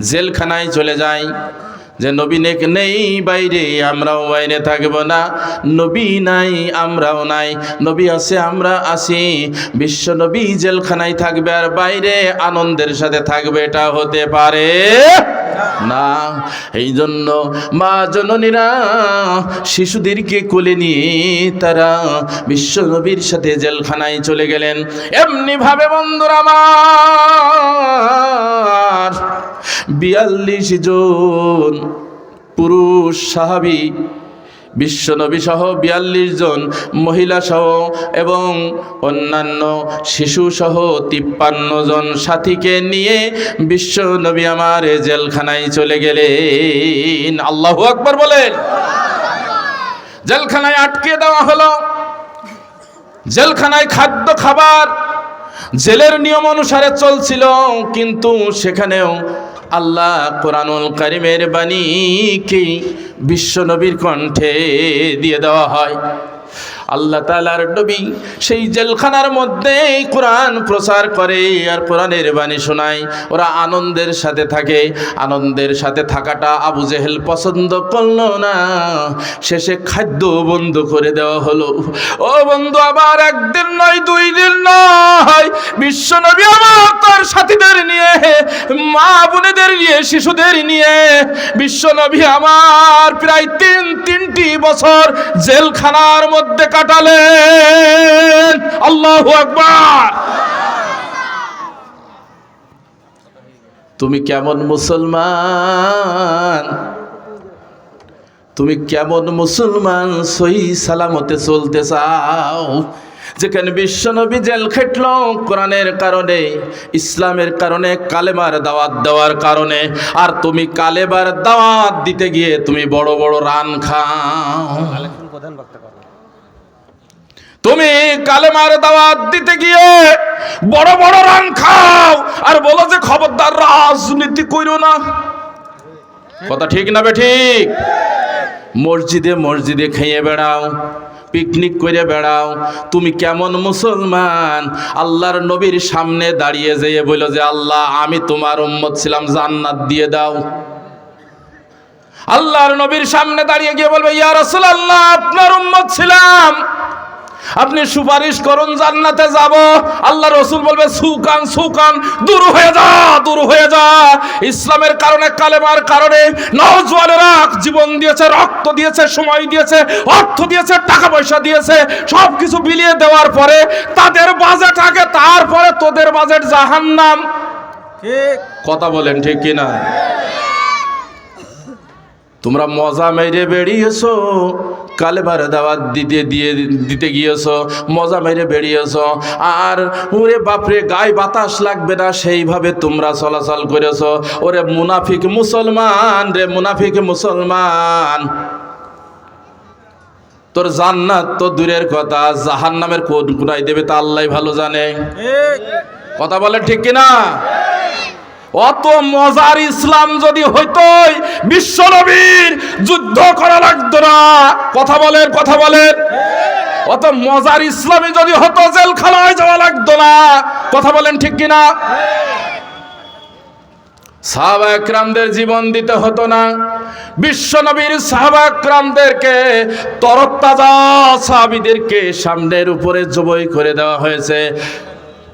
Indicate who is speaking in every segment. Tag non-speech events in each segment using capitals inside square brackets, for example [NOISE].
Speaker 1: জেলখানায় চলে যায় যে নবী নেক নেই বাইরে, আমরাও বাইরে থাকব না। নবী নাই, আমরাও নাই। নবী আছে, আমরা আছি। বিশ্ব নবী জেলখানায় থাকবে আর বাইরে আনন্দের সাথে থাকবে, এটা হতে পারে। না। এই জন্য মা জননীরা, শিশুদেরকে কোলে নিয়ে তারা বিশ্ব নবীর সাথে জেলখানায় চলে গেলেন। এমনি ভাবে বন্ধুরা আমার, বিয়াল্লিশ জন পুরুষ সাহাবি বিশ্বনবী সহ বিয়াল্লিশ জন মহিলা সহ এবং অন্যান্য শিশু সহ তিপ্পান্ন জন সাথীকে নিয়ে বিশ্বনবী আমার জেলখানায় চলে গেলেন। আল্লাহু আকবর বলেন। জেলখানায় আটকে দেওয়া হলো। জেলখানায় খাদ্য খাবার জেলের নিয়ম অনুসারে চলছিল, কিন্তু সেখানেও আল্লাহ কোরআনুল কারিমের বাণীকে বিশ্বনবীর কণ্ঠে দিয়ে দেওয়া হয়। আল্লাহ তালার নবী সেই জেলখানার মধ্যে কোরআন প্রচার করে আর কোরআনের বাণী শোনায়। ওরা আনন্দের সাথে থাকে। আনন্দের সাথে থাকাটা আবু জেহেল পছন্দ করল না। শেষে খাদ্য বন্ধ করে দেওয়া হলো। ও বন্ধু, আবার একদিন নয়, দুই দিন নয় বিশ্বনবী আমার তার সাথীদের নিয়ে, মা বোনেদের নিয়ে, শিশুদের নিয়ে বিশ্বনবী আমার প্রায় তিন, তিনটি বছর জেলখানার মধ্যে কাটালেন। আল্লাহু আকবার। তুমি কেমন মুসলমান? তুমি কেমন মুসলমান? সই সালামতে চলতে চাও। যেখানে বিশ্বনবী জেল খেটল, কোরআনের কারণে, ইসলামের কারণে, কালেমার দাওয়াত দেওয়ার কারণে। আর তুমি কালেবার দাওয়াত দিতে গিয়ে তুমি বড় বড় রান খাও। তুমি কালেমার দাওয়াত দিতে গিয়ে বড় বড় রান খাও আর বলো যে খবরদার রাজনীতি কইরো না। কথা ঠিক না বে ঠিক? মসজিদে মসজিদে খেয়ে বেড়াও পিকনিক করে বেড়াও, তুমি কেমন মুসলমান? আল্লাহর নবীর সামনে দাঁড়িয়ে যেয়ে বলল যে, আল্লাহ, আমি তোমার উম্মত ছিলাম, জান্নাত দিয়ে দাও। আল্লাহর নবীর সামনে দাঁড়িয়ে গিয়ে বলবে, ইয়া রাসূলুল্লাহ, আপনার উম্মত ছিলাম। আপনি সুপারিশ করুন জান্নাতে যাব। আল্লাহ রসুল বলবে সুকান সুকান দূর হয়ে যা দূর হয়ে যা। ইসলামের কারণে কালেমার কারণে নওজওয়ানেরা জীবন দিয়েছে রক্ত দিয়েছে সময় দিয়েছে অর্থ দিয়েছে টাকা পয়সা দিয়েছে। সব কিছু বিলিয়ে দেওয়ার পরে তাদের বাজেট আগে তারপরে তোদের বাজেট জাহান্নাম।
Speaker 2: ঠিক।
Speaker 1: কথা বলেন ঠিক কিনা? তোমরা মজা মেরে বেরিয়েছো কালেবার দাওয়াত দিতে দিয়ে দিতে গিয়েছো মজা মেরে বেরিয়েছো আর ওরে বাপরে গায়ে বাতাস লাগবে না সেইভাবে তোমরা চলাচল করেছ। ওরে মুনাফিক মুসলমান রে মুনাফিক মুসলমান। তোর জান্নাত তো দূরের কথা জাহান্নামের কোন গুনাই দেবে তা আল্লাহ ভালো জানে। কথা বলে ঠিক কিনা? অত মজার ইসলাম যদি হইতই বিশ্বনবীর যুদ্ধ করা লাগতো না। কথা বলেন কথা বলেন। অত মজার ইসলামী যদি হতো, জেলখানায় যাওয়া লাগতো না। কথা বলেন ঠিক কিনা? সাহাবা একরামদের জীবন দিতে হতো না। বিশ্বনবীর সাহাবা একরামদেরকে তরতাজা সাহাবিদেরকে সামনের উপরে জবই করে দেওয়া হয়েছে।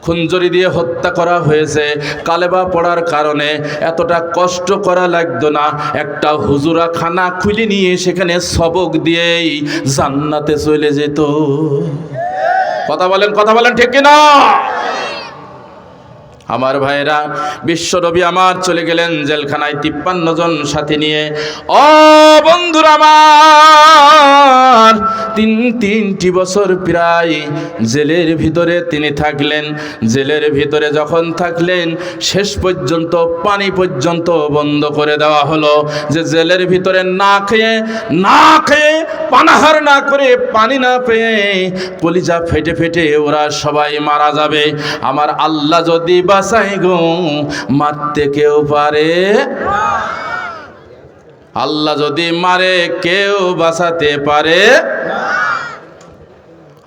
Speaker 1: খুঞ্জরি দিয়ে হত্যা করা হয়েছে কালেবা পড়ার কারণে এতটা কষ্ট করা লাগতো না। একটা হুজুরা খানা খুলে নিয়ে সেখানে সবক দিয়েই জান্নাতে চলে যেত। কথা বলেন কথা বলেন, ঠিক কিনা? আমার ভাইরা বিশ্বনবী আমার চলে গেলেন জেলখানায় তিপ্পান্ন জন সাথী নিয়ে। ও বন্ধুরা আমার, তিন তিনটি বছর প্রায় জেলের ভিতরে তিনি থাকলেন। জেলের ভিতরে যখন থাকলেন, শেষ পর্যন্ত, পানি পর্যন্ত বন্ধ করে দেওয়া হলো যে জেলের ভিতরে না খেয়ে না খেয়ে, পানাহার না করে, পানি না পেয়ে কলিজা ফেটে ফেটে ওরা সবাই মারা যাবে। আমার আল্লাহ যদি বাসাই গো, মারতে কেউ পারে আল্লাহ যদি মারে, কেউ বাঁচাতে পারে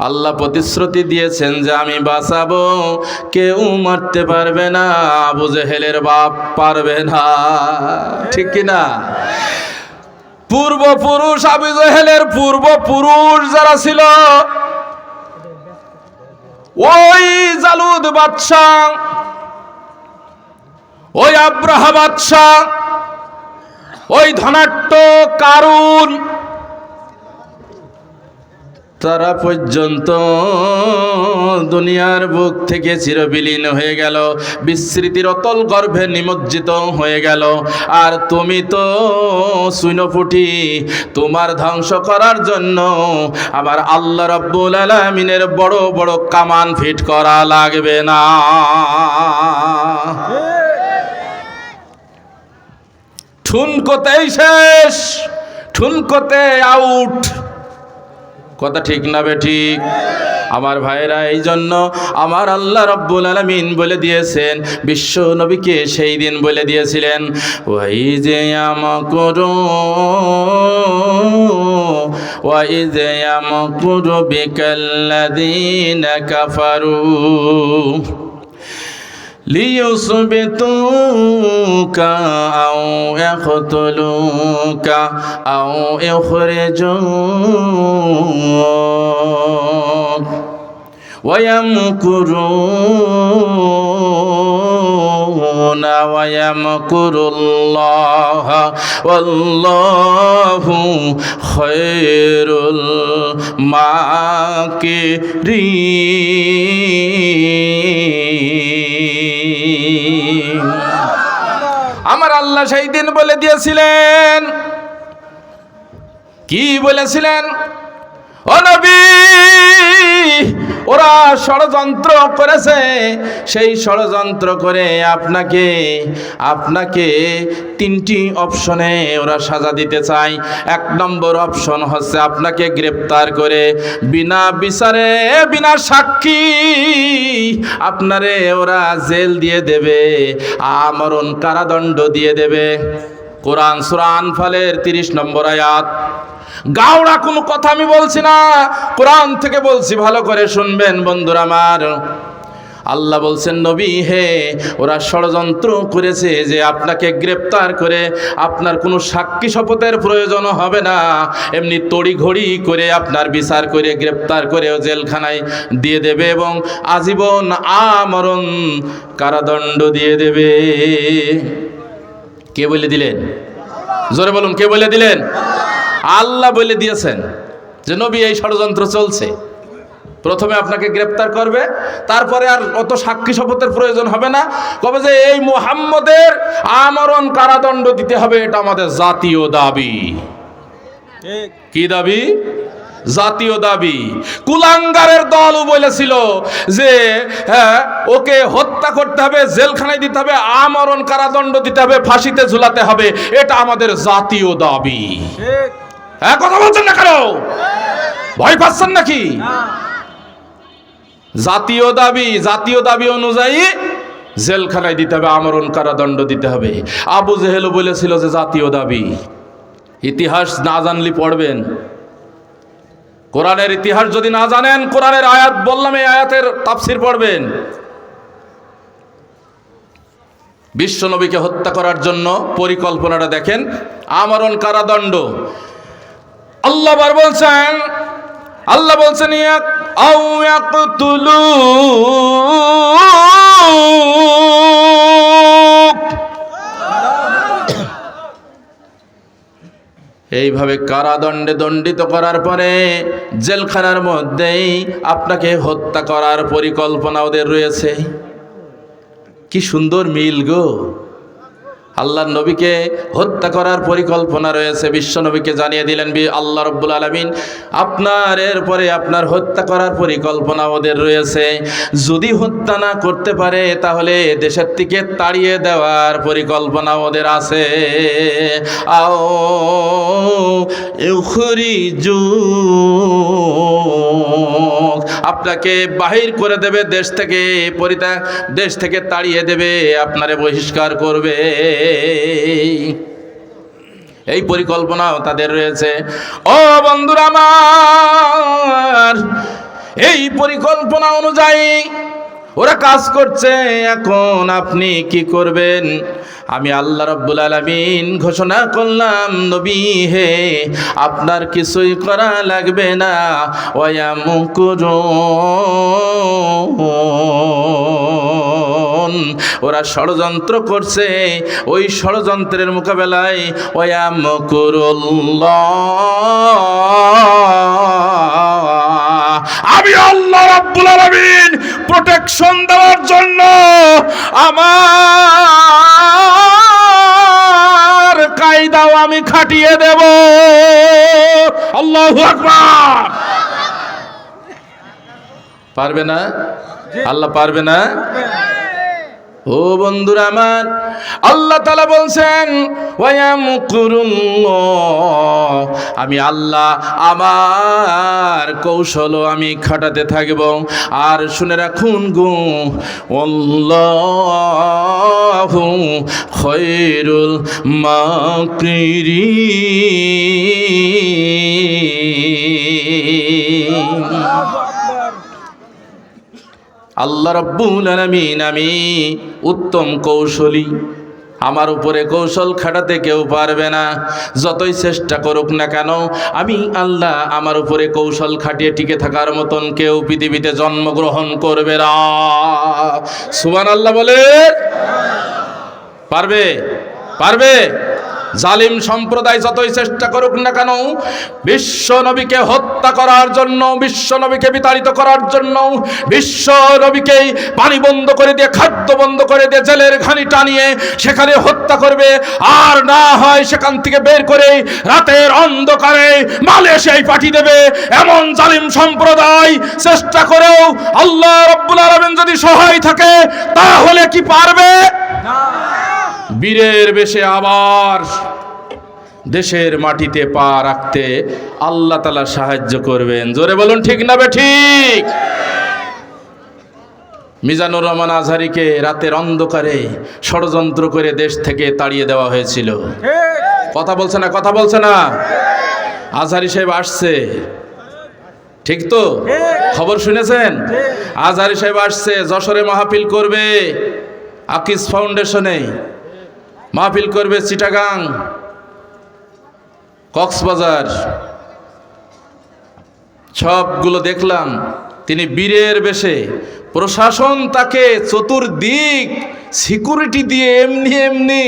Speaker 1: আল্লাহ প্রতিশ্রুতি দিয়েছেন যে আমি বাঁচাবো, কেউ মারতে পারবে না, আবু জেহেলের বাপ পারবে না। ঠিক কি না? পূর্বপুরুষ, আবু জেহেলের পূর্বপুরুষ যারা ছিল, ওই জালুদ বাদশাহ ওই আব্রাহা বাদশাহ, ওই ধনাট্য কারুন, তারা পর্যন্ত দুনিয়ার বুক থেকে চিরবিলীন হয়ে গেল, বিস্মৃতির অতল গর্ভে নিমজ্জিত হয়ে গেল। আর তুমি তো সুইনফুটি তোমার ধ্বংস করার জন্য আমার আল্লাহ রব্বুল আলমিনের বড় বড় কামান ফিট করা লাগবে না। ঠুনকোতেই শেষ, ঠুনকোতে আউট কথা ঠিক না বে ঠিক? আমার ভাইরা এই জন্য আমার আল্লাহ রব্বুল আলমিন বলে দিয়েছেন, বিশ্ব নবীকে সেই দিন বলে দিয়েছিলেন ওই যে আমকরো ওই যে আমকরো বিকাল্লাদিন কাফারু। ليصبتوك أو يقتلوك أو يخرجوك ويمكرون ويمكر الله والله خير الماكرين আমার আল্লাহ সেই দিন বলে দিয়েছিলেন। কি বলেছিলেন? ও নবী ওরা ষড়যন্ত্র করেছে। সেই ষড়যন্ত্র করে আপনাকে আপনাকে তিনটি অপশনে ওরা সাজা দিতে চায়। এক নম্বর অপশন হচ্ছে আপনাকে গ্রেপ্তার করে বিনা বিচারে, বিনা সাক্ষী আপনারে ওরা জেল দিয়ে দেবে, আমরণ কারাদণ্ড দিয়ে দেবে। কোরআন সুরান ফালের তিরিশ নম্বর আয়াত। গাওড়া কোনো কথা আমি বলছি না, কোরআন থেকে বলছি, ভালো করে শুনবেন বন্ধুরা আমার। আল্লাহ বলছেন, নবী হে, ওরা ষড়যন্ত্র করেছে যে আপনাকে গ্রেপ্তার করে আপনার কোনো সাক্ষী শপথের প্রয়োজন হবে না। এমনি তড়িঘড়ি করে আপনার বিচার করে গ্রেপ্তার করে জেলখানায় দিয়ে দেবে এবং আজীবন আমরণ কারাদণ্ড দিয়ে দেবে। কে বলে দিলেন? জোরে বলুন কে বলে দিলেন? আল্লাহ বলে দিয়েছেন যে নবী এই ষড়যন্ত্র চলছে। প্রথমে আপনাকে গ্রেপ্তার করবে তারপরে আর অত সাক্ষী শপথের প্রয়োজন হবে না। কবে যে এই মোহাম্মদের আমরণ কারাদণ্ড দিতে হবে এটা আমাদের জাতীয় দাবি। কি দাবি? জাতীয় দাবি। কুলাঙ্গারের দলও বলেছিল যে হ্যাঁ ওকে হত্যা করতে হবে জেলখানায় দিতে হবে আমরণ কারাদণ্ড দিতে হবে ফাঁসিতে ঝুলাতে হবে এটা আমাদের জাতীয় দাবি।
Speaker 2: ঠিক।
Speaker 1: হ্যাঁ কথা বলছেন না কেন? ভয় পাচ্ছেন নাকি? জাতীয় দাবি জাতীয় দাবি অনুযায়ী জেলখানায় দিতে হবে আমরণ কারাদণ্ড দিতে হবে। আবু জেহেলও বলেছিল যে জাতীয় দাবি। ইতিহাস না জানলে পড়বেন। কোরআনের ইতিহাস যদি না জানেন, কোরআনের আয়াত বললাম, এই আয়াতের তাফসির পড়বেন। বিশ্বনবীকে হত্যা করার জন্য পরিকল্পনাটা দেখেন, আমরণ কারাদণ্ড। আল্লাহ বলছেন আল্লাহ বলছেন, ইয়াক আউ ইয়াকতুলু এইভাবে কারাদণ্ডে দণ্ডিত করার পরে জেলখানার মধ্যেই আপনাকে হত্যা করার পরিকল্পনা ওদের রয়েছে। কি সুন্দর মিল গো। আল্লাহ নবীকে হত্যা করার পরিকল্পনা রয়েছে। বিশ্ব নবীকে জানিয়ে দিলেন বি, আল্লাহ রব্বুল আলমিন, আপনার এরপরে আপনার হত্যা করার পরিকল্পনা ওদের রয়েছে। যদি হত্যা না করতে পারে, তাহলে দেশের থেকে তাড়িয়ে দেওয়ার পরিকল্পনা ওদের আছে। আও, ইউখরিজু, আপনাকে বাহির করে দেবে, দেশ থেকে পরিত্যাগ, দেশ থেকে তাড়িয়ে দেবে, আপনারে বহিষ্কার করবে। এই পরিকল্পনাও তাদের রয়েছে। ও বন্ধুরা আমার, এই পরিকল্পনা অনুযায়ী ওরা কাজ করছে। এখন আপনি কি করবেন? আমি আল্লাহ রব্বুল আলমিন ঘোষণা করলাম, নবী হে, আপনার কিছুই করা লাগবে না। ওয়ামুকুরুন ওরা ষড়যন্ত্র করছে। ওই ষড়যন্ত্রের মোকাবেলায় ওয়ামকুরুল্লাহ আমি আল্লাহ রাব্বুল আলামিন প্রোটেকশন দেওয়ার জন্য আমার কায়দাও আমি খাটিয়ে দেব। আল্লাহু আকবার। পারবে না? আল্লাহ পারবে না? ও বন্ধুরা আমার, আল্লাহ তালা বলছেন আমি আল্লাহ আমার কৌশলও আমি খাটাতে থাকব। আর শুনে রাখুন গো খৈরুল মাকরিরিন আল্লাহ রব্বুল আলামিন, আমি উত্তম কৌশলী। আমার উপরে কৌশল খাটাতে কেউ পারবে না। যতই চেষ্টা করুক না কেন, আমি আল্লাহ আমার উপরে কৌশল খাটিয়ে টিকে থাকার মতন কেউ পৃথিবীতে জন্মগ্রহণ করবে না। সুবান আল্লাহ বলে পারবে? পারবে? জালিম সম্প্রদায় যতই চেষ্টা করুক না কেন, বিশ্ব নবীকে হত্যা করার জন্য, বিশ্ব নবীকে বিতাড়িত করার জন্য, বিশ্ব নবীকে পানি বন্ধ করে দিয়ে, খাদ্য বন্ধ করে দিয়ে, জেলের ঘানি টানিয়ে সেখানে হত্যা করবে। আর না হয় সেখান থেকে বের করে রাতের অন্ধকারে মালয়েশিয়ায় পাঠিয়ে দেবে। এমন জালিম সম্প্রদায় চেষ্টা করেও আল্লাহ রব্বুল আলমিন যদি সহায় থাকে, তাহলে কি পারবে? বীরের বেশে আবার দেশের মাটিতে পা রাখতে আল্লাহ তালা সাহায্য করবেন। জোরে বলুন, ঠিক না বে ঠিক? মিজানুর রহমান আজহারিকে রাতের অন্ধকারে ষড়যন্ত্র করে দেশ থেকে তাড়িয়ে দেওয়া হয়েছিল। কথা বলছে না, কথা বলছে না? আজহারি সাহেব আসছে। ঠিক তো? খবর শুনেছেন? আজহারি সাহেব আসছে, যশোরে মাহফিল করবে। আকিস ফাউন্ডেশনে মাহফিল করবে চিটাগাং, কক্সবাজার। সবগুলো দেখলাম, তিনি বীরের বেশে। প্রশাসন তাকে চতুর্দিক সিকিউরিটি দিয়ে এমনি এমনি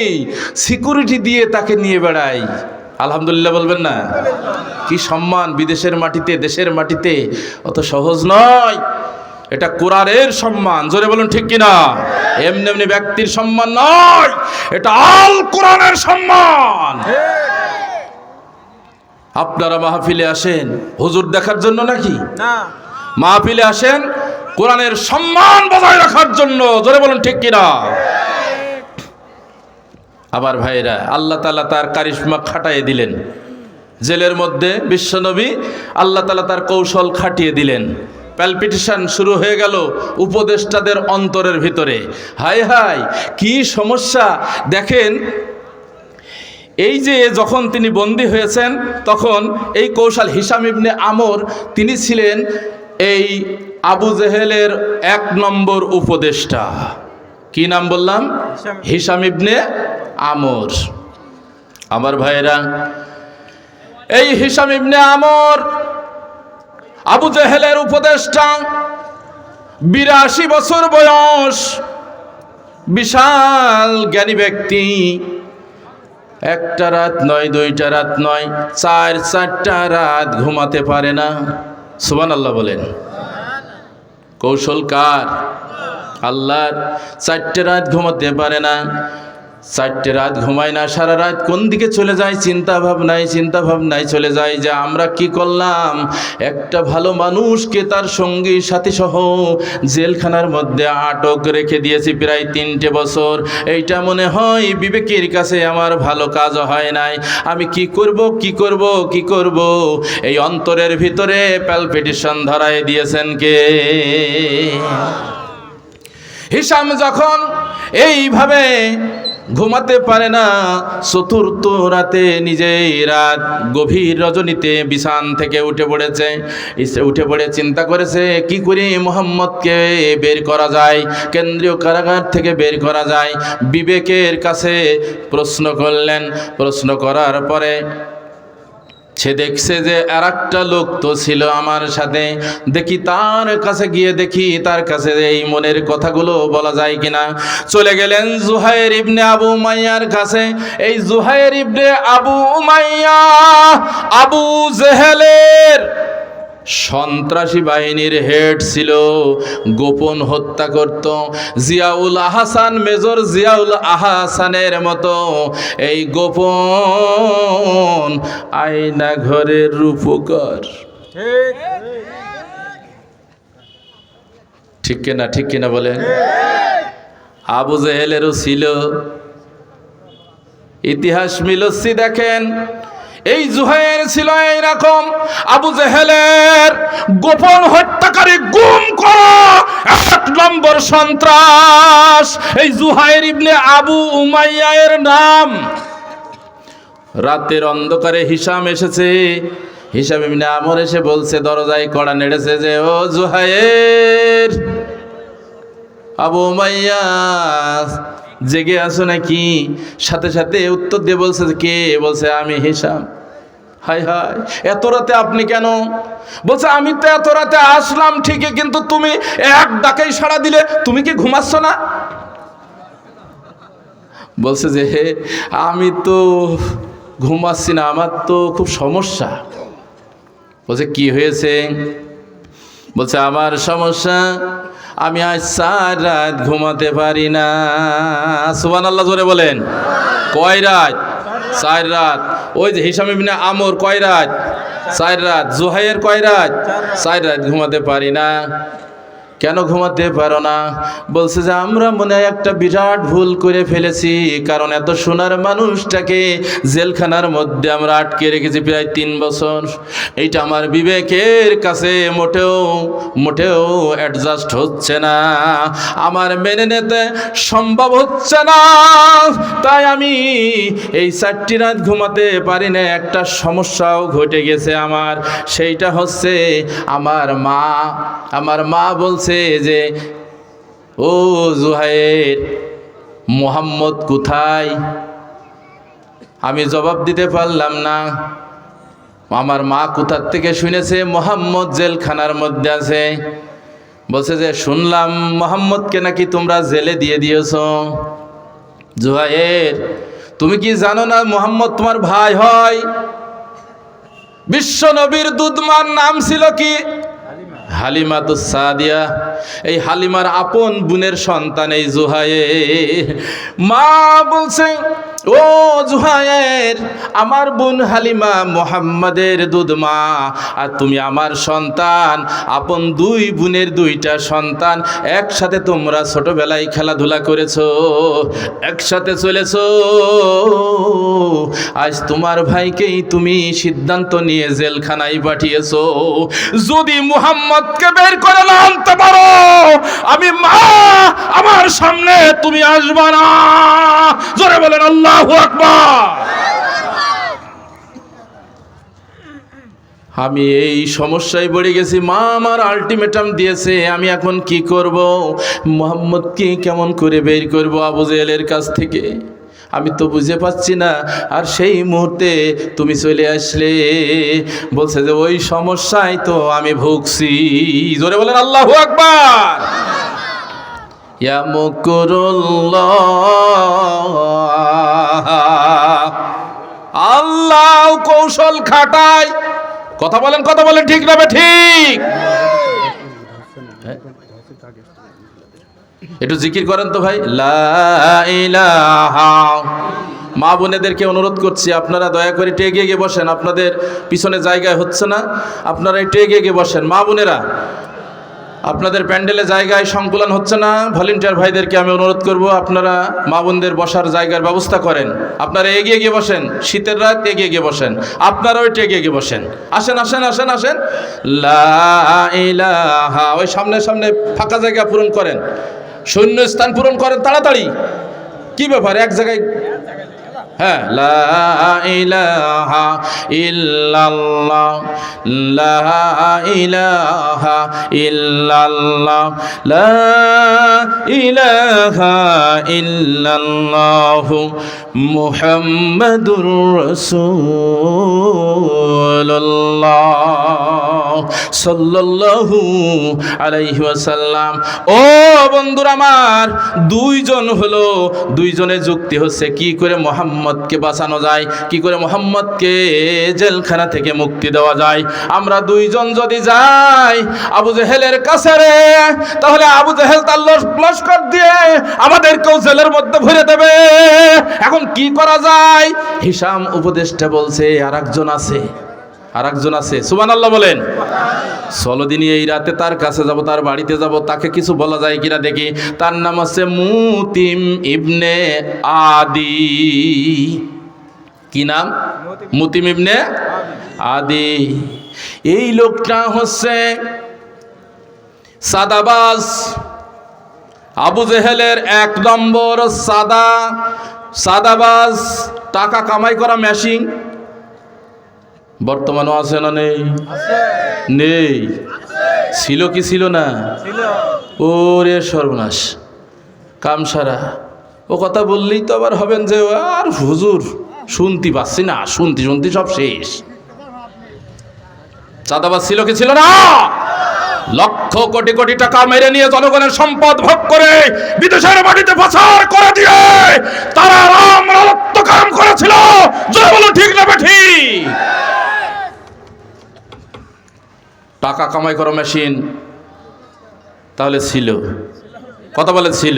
Speaker 1: সিকিউরিটি দিয়ে তাকে নিয়ে বেড়ায়। আলহামদুলিল্লাহ বলবেন না? কি সম্মান বিদেশের মাটিতে, দেশের মাটিতে? অত সহজ নয়। এটা কোরআনের সম্মান জোরে বলুন ঠিক কিনা? এমনি এমনি ব্যক্তির সম্মান নয় এটা আল কোরআনের সম্মান। আপনারা মাহফিলে আসেন হুজুর দেখার জন্য নাকি?
Speaker 2: না।
Speaker 1: মাহফিলে আসেন কোরআনের সম্মান বজায় রাখার জন্য জোরে বলুন ঠিক কিনা? আবার ভাইরা আল্লাহ তালা তার কারিশমা খাটাইয়ে দিলেন। জেলের মধ্যে বিশ্বনবী আল্লাহ তালা তার কৌশল খাটিয়ে দিলেন। প্যালপিটেশন শুরু হয়ে গেল উপদেষ্টাদের অন্তরের ভিতরে। হাই হাই কি সমস্যা? দেখেন এই যে যখন তিনি বন্দী হয়েছেন তখন এই কৌশল হিসাম ইবনে আমর তিনি ছিলেন এই আবু জেহেলের এক নম্বর উপদেষ্টা। কি নাম বললাম?
Speaker 2: হিসাম-
Speaker 1: ইবনে আমর। আমার ভাইয়েরা এই হিসাম ইবনে আমর আবু জেহেলের উপদেষ্টা, বিরাশি বছর বয়স, বিশাল জ্ঞানী ব্যক্তি। একটা রাত নয়, দুইটা রাত নয়, চার, চারটা রাত ঘুমাতে পারে না। সুবান আল্লাহ বলেন। কৌশল কার? আল্লাহর। চারটে রাত ঘুমাতে পারে না। চারটে রাত ঘুমায় না, সারা রাত কোন দিকে চলে যায় চিন্তা ভাবনায় চিন্তা ভাবনায় চলে যায় যে আমরা কি করলাম? একটা ভালো মানুষকে তার সঙ্গী সাথী সহ জেলখানার মধ্যে আটক রেখে দিয়েছি প্রায় তিনটে বছর। এইটা মনে হয় বিবেকের কাছে আমার ভালো কাজ হয় নাই। আমি কি করব কি করব কি করব? এই অন্তরের ভিতরে প্যালপিটিশন ধরায় দিয়েছেন কে? হিসাম যখন এইভাবে ঘুমাতে পারে না। চতুর্থ রাতে নিজেই রাত গভীর রজনীতে বিছান থেকে উঠে পড়েছে। উঠে পড়ে চিন্তা করেছে, কি করে মোহাম্মদকে বের করা যায়, কেন্দ্রীয় কারাগার থেকে বের করা যায়? বিবেকের কাছে প্রশ্ন করলেন। প্রশ্ন করার পরে সে দেখছে যে আর একটা লোক তো ছিল আমার সাথে। দেখি তার কাছে গিয়ে দেখি তার কাছে এই মনের কথাগুলো বলা যায় কিনা। চলে গেলেন জুহাইর ইবনে আবু মাইয়ার কাছে। এই জুহাইর ইবনে আবু মাইয়া আবু জেহেলের সন্ত্রাসী বাহিনীর হেড ছিল, গোপন হত্যা করত। জিয়াউল আহাসান, মেজর জিয়াউল আহাসানের মতো এই গোপন আয়না ঘরের রূপকর।
Speaker 2: ঠিক
Speaker 1: কিনা ঠিক কিনা বলেন? আবু জেহেলেরও ছিল। ইতিহাস মিলস্যি দেখেন এই জুহাইর ছিল এইরকম। আবু জেহেলের গোপন হত্যাকারী গুম করা, এক নম্বর সন্ত্রাস। এই জুহাইর ইবনে আবু উমাইয়ার নাম। রাতের অন্ধকারে হিসাম এসেছে। হিসাম ইবনে আমর এসে বলছে, দরজায় কড়া নেড়েছে যে, ও জুহাইর, আবু মাইয়া জেগে আছো নাকি? সাথে সাথে উত্তর দিয়ে বলছে, কে? বলছে, আমি হিসাম। হাই হাই, এত রাতে আপনি কেন? বলছে, আমি তো এত রাতে আসলাম ঠিকই, কিন্তু তুমি এক ডাকেই সাড়া দিলে, তুমি কি ঘুমাচ্ছ না? বলছে যে, হে, আমি তো ঘুমাচ্ছি না, আমার তো খুব সমস্যা। বলছে, কি হয়েছে? বলছে, আমার সমস্যা, আমি আজ চার রাত ঘুমাতে পারি না। সুবান আল্লাহ জোরে বলেন। কয় রাত? চার রাত। ওই যে হিসাম ইবনে আমর কয় রাত? চার রাত। জোহাইয়ের কয় রাত? চার রাত ঘুমাতে পারি না। কেন ঘুমাতে পারো না? বলছে যে, আমরা মনে হয় একটা বিরাট ভুল করে ফেলেছি, কারণ এত সোনার মানুষটাকে জেলখানার মধ্যে আমরা আটকে রেখেছি প্রায় তিন বছর। এইটা আমার বিবেকের কাছে মোটেও মোটেও অ্যাডজাস্ট হচ্ছে না। আমার মেনে নিতে সম্ভব হচ্ছে না। তাই আমি এই চারটি রাত ঘুমাতে পারি না, একটা সমস্যাও ঘটে গেছে আমার। সেইটা হচ্ছে, আমার মা আমার মা বলছে যে, ও জুহাইর, মোহাম্মদ কোথায়? আমি জবাব দিতে পারলাম না। আমার মা কোথার থেকে শুনেছে? মোহাম্মদ জেলখানার মধ্যে আছে। বলছে যে, শুনলাম মোহাম্মদকে নাকি তোমরা জেলে দিয়ে দিয়েছ। জুহাইর, তুমি কি জানো না মোহাম্মদ তোমার ভাই হয়? বিশ্ব নবীর দুধমার নাম ছিল কি? হালিমা সাদিয়া এই হালিমার আপন বোনের সন্তান এই জোহায়ে মা বলছে ও জুহায়ের আমার বোন হালিমা মোহাম্মদের দুধ মা আর তুমি আমার সন্তান, আপন দুই বোনের দুইটা সন্তান, একসাথে তোমরা ছোটবেলায় খেলাধুলা করেছ, একসাথে চলেছো। আজ তোমার ভাইকেই তুমি সিদ্ধান্ত নিয়ে জেলখানায় পাঠিয়েছো। যদি মুহাম্মদকে বের করে না আনতে পারো, আমি মা, আমার সামনে তুমি আসবা না। জোরে বলেন আল্লাহু। আকবার। আমি এই সমস্যায় পড়ে গেছি, মা আমার আলটিমেটাম দিয়েছে, আমি এখন কি করব? মোহাম্মদকে কেমন করে বের করব আবু জেলের কাছ থেকে? আমি তো বুঝে পাচ্ছি না, আর সেই মুহূর্তে তুমি চলে আসলে। বলছে যে, ওই সমস্যায় তো আমি ভুগছি। জোরে বলেন, আল্লাহু আকবার। ইয়া মুকুরুল্লাহ আল্লাহ কৌশল খাটায়। কথা বলেন কথা বলেন, ঠিক না ঠিক? একটু জিকির করেন তো ভাই। মা বোনেদেরকে অনুরোধ করছি, আপনারা দয়া করে একটু গিয়ে বসেন। আপনাদের পিছনে জায়গায় হচ্ছে না। আপনারা একটু এগিয়ে গিয়ে বসেন। মা বোনেরা আপনাদের প্যান্ডেলে জায়গায় সংকুলন হচ্ছে না। ভলেন্টিয়ার ভাইদেরকে আমি অনুরোধ করব, আপনারা মা বোনদের বসার জায়গার ব্যবস্থা করেন। আপনারা এগিয়ে গিয়ে বসেন, শীতের রাত এগিয়ে গিয়ে বসেন, আপনারাও একটু এগিয়ে গিয়ে বসেন। আসেন আসেন আসেন আসেন। ইলাহা, ওই সামনে সামনে ফাঁকা জায়গা পূরণ করেন। শূন্য স্থান পূরণ করেন, তাড়াতাড়ি। কি ব্যাপার? এক জায়গায় হ্যাঁ লা ইলাহা ইল্লাল্লাহ, লা ইলাহা লা ইলাহা মুহাম্মাদুর রাসূলুল্লাহ সাল্লাল্লাহু আলাইহি ওয়াসাল্লাম। ও বন্ধুরা আমার, দুইজন হলো, দুইজনের যুক্তি হচ্ছে কি করে মোহাম্মদকে বাঁচানো যায়? কি করে মোহাম্মদকে জেলখানা থেকে মুক্তি দেওয়া যায়? আমরা দুইজন যদি যাই আবু জেহেলের কাছে রে, তাহলে আবু জেহেল তার লস- লস্কর দিয়ে আমাদেরকেও জেলের মধ্যে ভরে দেবে। এখন কি করা যায়? হিসাম উপদেশটা বলছে আর একজন আছে। আর একজন আছে। সুবান আল্লাহ বলেন। ষোলো দিনই এই রাতে তার কাছে যাব, তার বাড়িতে যাব, তাকে কিছু বলা যায় কিনা দেখি। তার নাম আছে মুতিম ইবনে আদি। কি নাম? মুতিম ইবনে আদি। এই লোকটা হচ্ছে সাদাবাস আবু জেহেলের এক নম্বর সাদা সাদাবাস টাকা কামাই করা মেশিন বর্তমানও আছে না নেই? নেই। ছিল কি ছিল না?
Speaker 2: ছিল
Speaker 1: ওরে সর্বনাশ। কাম সারা ও কথা বললেই তো আবার হবেন যে, আর হুজুর, শুনতে পাচ্ছি না, শুনতে শুনতে সব শেষ। চাঁদাবাজ ছিল কি ছিল না? লক্ষ কোটি কোটি টাকা মেরে নিয়ে জনগণের সম্পদ ভোগ করে বিদেশের মাটিতে পাচার করে দিয়ে তারা রাম রাজত্ব কাম করেছিল জয় বলো ঠিক না ঠিক টাকা কামাই করো মেশিন। তাহলে ছিল। কথা বলে ছিল।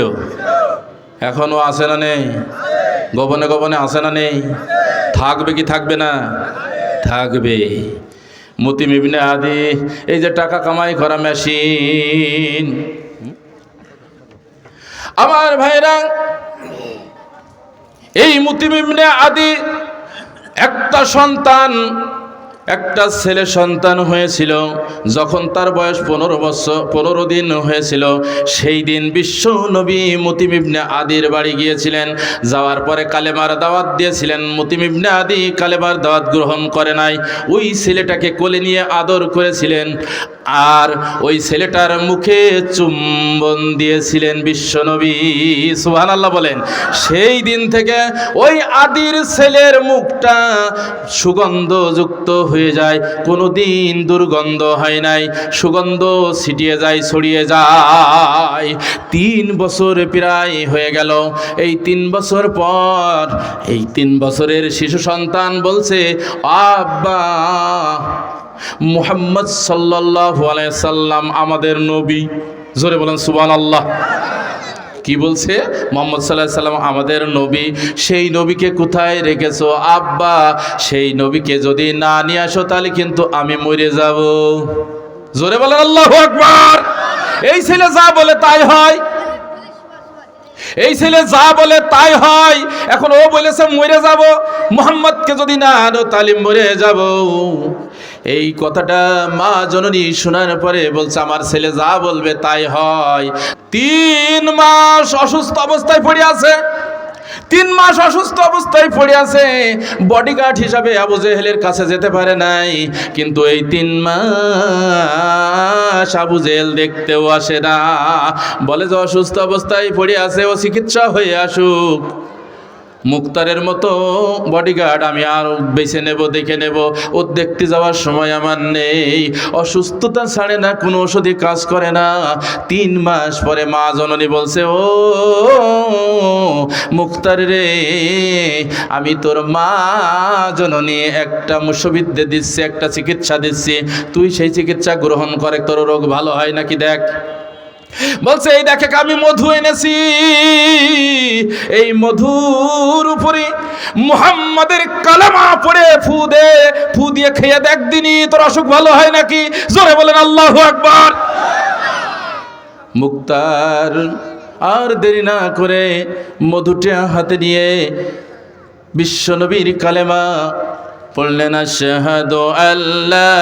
Speaker 1: এখনও আছে না নেই? গোপনে গোপনে আছে না নেই? থাকবে কি থাকবে না? থাকবে। মতিম ইবনে আদি, এই যে টাকা কামাই করা মেশিন। আমার ভাইরা, এই মুতিম আদি একটা সন্তান একটা ছেলে সন্তান হয়েছিল, যখন তার বয়স পনেরো বছর, পনেরো দিন হয়েছিল, সেই দিন বিশ্ব নবী মুতিম ইবনে আদির বাড়ি গিয়েছিলেন। যাওয়ার পরে কালেমার দাওয়াত দিয়েছিলেন। মুতিম ইবনে আদি কালেমার দাওয়াত গ্রহণ করে নাই। ওই ছেলেটাকে কোলে নিয়ে আদর করেছিলেন আর ওই ছেলেটার মুখে চুম্বন দিয়েছিলেন বিশ্বনবী সুহান আল্লাহ বলেন, সেই দিন থেকে ওই আদির ছেলের মুখটা সুগন্ধযুক্ত হয়ে যায় কোনো দিন দুর্গন্ধ হয় নাই, সুগন্ধ ছিটিয়ে যায়, ছড়িয়ে যায়। তিন বছর প্রায় হয়ে গেল। এই তিন বছর পর, এই তিন বছরের শিশু সন্তান বলছে, আব্বা, মুহাম্মদ সাল্লাল্লাহু আলাইহি সাল্লাম আমাদের নবী। জোরে বলেন সুবহান আল্লাহ কি বলছে? মোহাম্মদ সাল্লাহ সাল্লাম, আমাদের নবী, সেই নবীকে কোথায় রেখেছো? আব্বা, সেই নবীকে যদি না নিয়ে আসো, তাহলে কিন্তু আমি মরে যাব। জোরে বলেন, আল্লাহ আকবার! এই ছেলে যা বলে তাই হয়। এই ছেলে যা বলে তাই হয়। এখন ও বলেছে, মরে যাব। মোহাম্মদকে যদি না আনো, তাহলে মরে যাব। এই কথাটা মা জননী শোনার পরে বলছে, আমার ছেলে যা বলবে তাই হয়। তিন মাস অসুস্থ অবস্থায় পড়ে আছে। তিন মাস অসুস্থ অবস্থায় পড়ে আছে। বডিগার্ড হিসাবে আবু জেহেলের কাছে যেতে পারে নাই। কিন্তু এই তিন মাস আবু জেহেল দেখতেও আসে না। বলে যে, অসুস্থ অবস্থায় পড়ে আছে, ও চিকিৎসা হয়ে আসুক। মুক্তারের মতো বডিগার্ড আমি আর বেছে নেব, দেখে নেব। ও দেখতে যাওয়ার সময় আমার নেই। অসুস্থতা ছাড়ে না, কোনো ওষুধই কাজ করে না। তিন মাস পরে মা জননী বলছে, ও, মুক্তার রে, আমি তোর মা জননী, একটা মুসবিদ্যে দিচ্ছি, একটা চিকিৎসা দিচ্ছি। তুই সেই চিকিৎসা গ্রহণ করে, তোর রোগ ভালো হয় নাকি দেখ। বলছে, এই দেখে আমি মধু এনেছি। এই মধুর উপরে মুহাম্মাদের কালামা পড়ে ফু দে, ফু দিয়ে খেয়ে দেখ দিনই তোর অসুখ ভালো হয় নাকি? জোরে বলেন, আল্লাহ আকবার। মুক্তার আর দেরি না করে মধুটা হাতে নিয়ে বিশ্বনবীর কালেমা পড়লেন আশহাদু আল্লা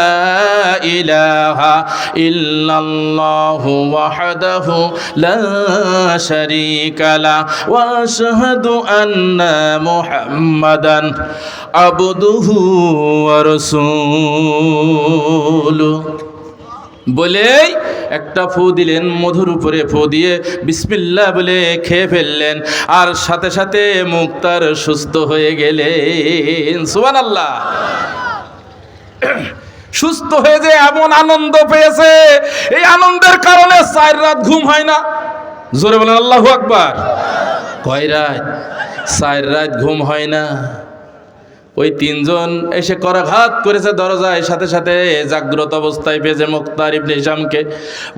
Speaker 1: ইলাহা ইল্লাল্লাহু ওয়াহদাহু লা শারীকা লা ওয়া আশহাদু আন্না মুহাম্মাদান আবদুহু ওয়া রাসূলুহু বলেই একটা ফু দিলেন, মধুর উপরে ফু দিয়ে বিসমিল্লাহ বলে খেয়ে ফেললেন। আর সাথে সাথে মুখ তার সুস্থ হয়ে গেলেন। সুবান আল্লাহ [CLEARS THROAT] সুস্থ হয়ে যে এমন আনন্দ পেয়েছে, এই আনন্দের কারণে চার রাত ঘুম হয় না। জোরে বলেন, আল্লাহ আকবার। কয় রাত? চার রাত ঘুম হয় না। ওই তিনজন এসে করাঘাত করেছে দরজায়, সাথে সাথে জাগ্রত অবস্থায় পেয়েছে মুক্তার ইবনে হিসামকে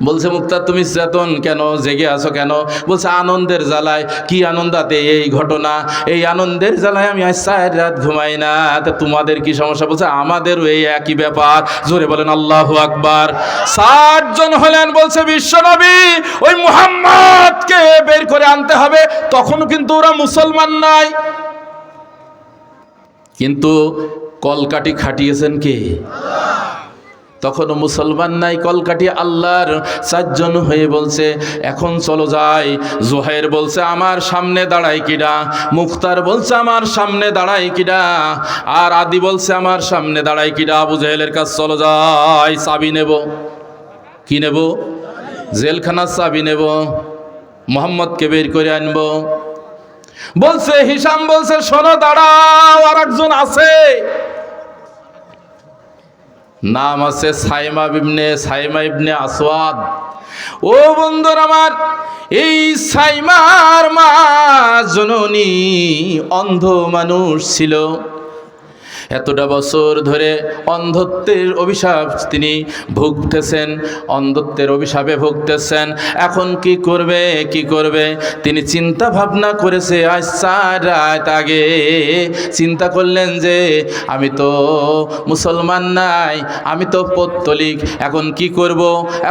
Speaker 1: বলছে মুক্তার তুমি চেতন কেন? জেগে আছো কেন? বলছে, আনন্দের জ্বালায়। কি আনন্দাতে এই ঘটনা? এই আনন্দের জ্বালায় আমি আজ চার রাত ঘুমাই না। তা তোমাদের কি সমস্যা? বলছে, আমাদেরও এই একই ব্যাপার। জোরে বলেন, আল্লাহ আকবার। ষাট জন হলেন, বলছে বিশ্বনবী ওই মুহাম্মদকে বের করে আনতে হবে। তখন কিন্তু ওরা মুসলমান নাই। কিন্তু কলকাটি খাটিয়েছেন কে? তখনও মুসলমান নাই কলকাটি আল্লাহর চারজন হয়ে বলছে, এখন চলো যাই। জোহের বলছে, আমার সামনে দাঁড়াই কিডা? মুখতার বলছে, আমার সামনে দাঁড়াই কিডা? আর আদি বলছে, আমার সামনে দাঁড়াই কিডা? আবু জেহেলের কাছে, চলো যাই, চাবি নেব। কি নেব? জেলখানার চাবি নেব, মোহাম্মদকে বের করে আনব। বলছে, হিসাম বলছে, শোনো, দাঁড়াও, আর একজন আছে। নাম আছে সাইমা বিবনে সাইমা ইবনে আসওয়াদ। ও বন্ধুর আমার, এই সাইমার মা জননী অন্ধ মানুষ ছিল। এতটা বছর ধরে অন্ধত্বের অভিশাপ তিনি ভুগতেছেন, অন্ধত্বের অভিশাপে ভুগতেছেন। এখন কি করবে কি করবে? তিনি চিন্তা ভাবনা করেছে, আজ চার রাত আগে। চিন্তা করলেন যে, আমি তো মুসলমান নাই, আমি তো পত্তলিক, এখন কি করব?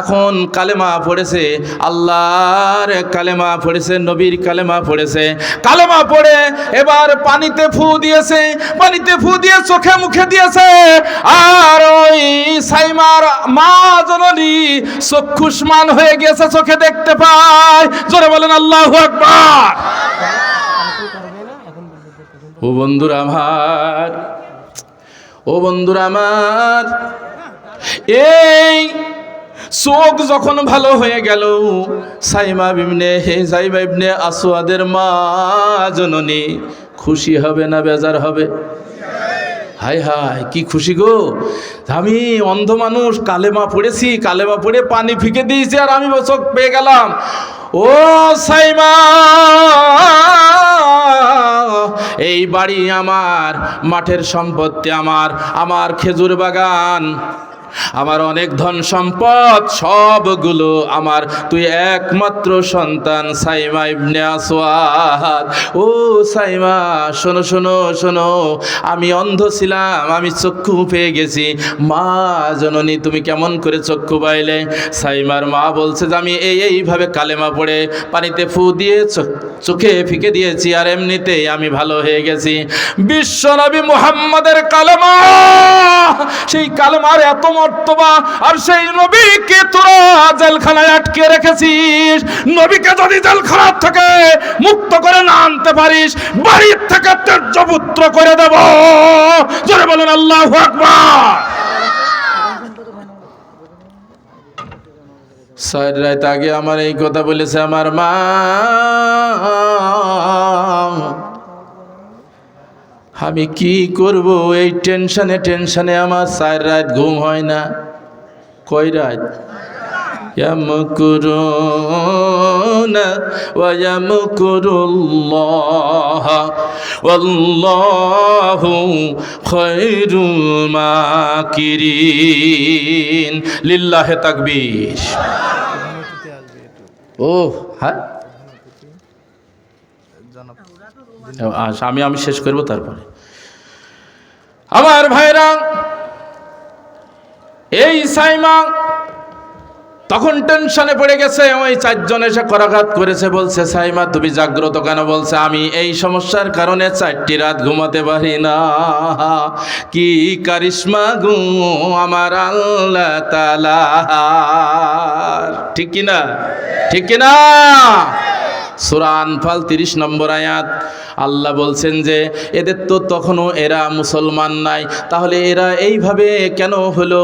Speaker 1: এখন কালেমা পড়েছে, আল্লাহর কালেমা পড়েছে, নবীর কালেমা পড়েছে। কালেমা পড়ে এবার পানিতে ফু দিয়েছে, পানিতে ফু দিয়ে চোখে মুখে দিয়েছে। আর ওই সাইমার মা জননী চক্ষুষ্মান হয়ে গেছে চোখে দেখতে পায়। জোরে বলেন, আল্লাহ আকবার! ও বন্ধুরা আমার, ও বন্ধুরা আমার, এই চোখ যখন ভালো হয়ে গেল, সাইমা বিমনে হে সাইমা ইবনে আসওয়াদের মা জননী খুশি হবে না, বেজার হবে? হায় হায় কি খুশি গো? আমি অন্ধ মানুষ, কালেমা পড়েছি, কালেমা পড়ে পানি ফিকে দিয়েছি আর আমি চোখ পেয়ে গেলাম। ও সাইমা, এই বাড়ি আমার, মাঠের সম্পত্তি আমার আমার খেজুর বাগান। আমার অনেক ধন সম্পদ, সবগুলো আমার। তুই একমাত্র সন্তান, সাইমা ইবনে আসওয়াদ। ও সাইমা, শোনো শোনো শোনো, আমি অন্ধ ছিলাম, আমি চক্ষু পেয়ে গেছি। মা জননী, তুমি কেমন করে চক্ষু পাইলে? সাইমার মা বলছে যে, আমি এই, এইভাবে কালেমা পড়ে পানিতে ফু দিয়ে চোখ- ফিকে দিয়েছি, আর এমনিতেই আমি ভালো হয়ে গেছি। বিশ্বনবী মুহাম্মাদের কালেমা! সেই কালেমার এত মর্তবা, আর সেই নবীকে তোরা জেলখানায় আটকে রেখেছিস। নবীকে যদি জেলখানার থেকে মুক্ত করে না আনতে পারিস, বাড়ির থেকে তেজ্যপুত্র করে দেব। জোরে বলেন, আল্লাহ আকবার। ছয় রাত আগে আমার এই কথা বলেছে আমার মা। আমি কি করব এই টেনশনে টেনশনে আমার চার রাত ঘুম হয় না কয় রাত يمكرون ويمكر الله والله خير الماكرين لله تكبير ও হ্যাঁ আচ্ছা, আমি আমি শেষ করব তারপরে আমার ভাইরা, এই সাইমা তখন টেনশনে পড়ে গেছে, ওই চারজন এসে করাঘাত করেছে, বলছে, সাইমা, তুমি জাগ্রত কেন? বলছে, আমি এই সমস্যার কারণে চারটি রাত ঘুমাতে পারি না। কি কারিশ্মা গু আমার আল্লাহ তালা ঠিক কিনা? ঠিক কিনা? সুরা আনফাল তিরিশ নম্বর আয়াত। আল্লাহ বলছেন যে, এদের তো তখনও এরা মুসলমান নাই, তাহলে এরা এইভাবে কেন হলো?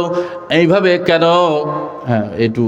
Speaker 1: এইভাবে কেন? হ্যাঁ একটু